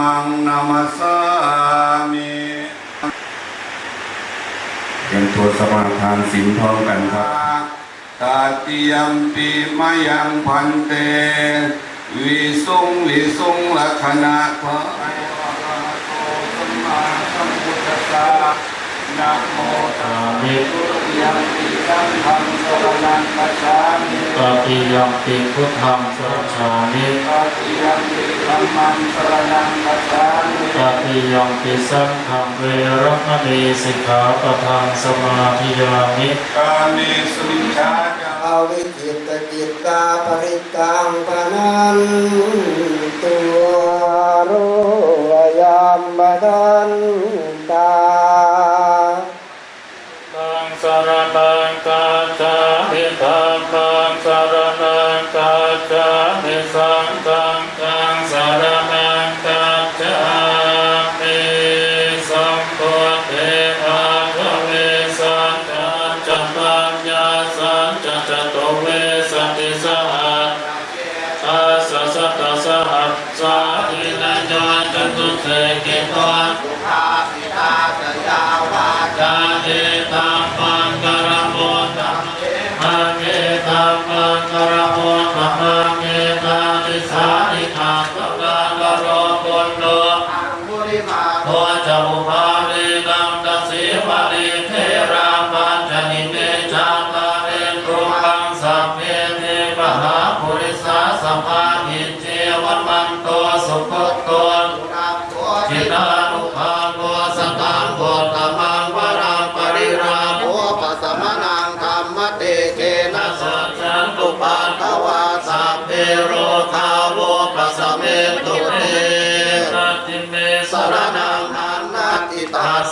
มังนามัสสามิเตรียมตัวสมาทานศีลพร้อมกันครับตาติยมปีมายังพันเตวิสุงวิสุงลักขณะพระไอวะระหะโตสัมมาสัมพุทธัสสะนะโมตัสสะทุติยมปีสังฆังสรณังคัจฉามิตติยัมปิพุทธังสรณามิตาติยมปี ธัมมังสรณังคัจฉามิตติยัมปิสังฆังเวรมณีสิกขาปะทังสมาธิยามิกาเมสุมิชฌาจาอาวิจิตกิตาปริตังปนันตัวรุยามบดันตา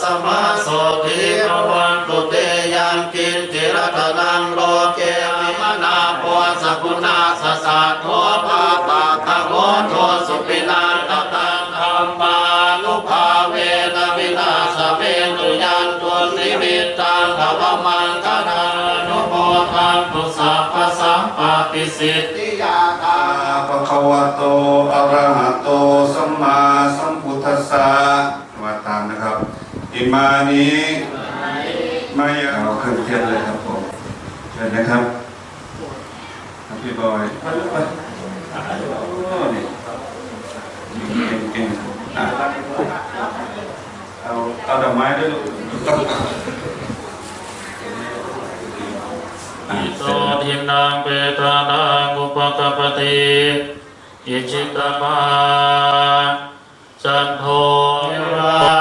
สมาโสทิภวันตุเตยังกินจิรตนังโลเกวิมนาโพสกุณาสสะโทภาปะทะโกโทสุปินันตตังธรรมานุภาเวนวินาสเมตุยันตุนิมิตตังภวมังคณานุโมทันตุสัพพสัมปติสิทธิยาตาปะคะวะโตอะระหะโตสัมมาสัมพุทธัสสะว่าตามนะครับ อิมานิมายังเอาเครื่องเทียนเลยครับผมเชิญนะครับครับพี่บอยโอ้นี่เก่งเก่งเอาเอาดอกไม้ด้วยลูกอิสโตทินังเปตานังอุปกปติอิจิตมาจันโทรา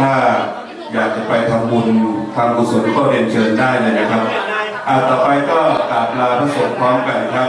ถ้าอยากจะไปทำบุญทำกุศลก็เรียนเชิญได้เลยนะครับอาต่อไปก็กราบลาพระสงฆ์พร้อมกันครับ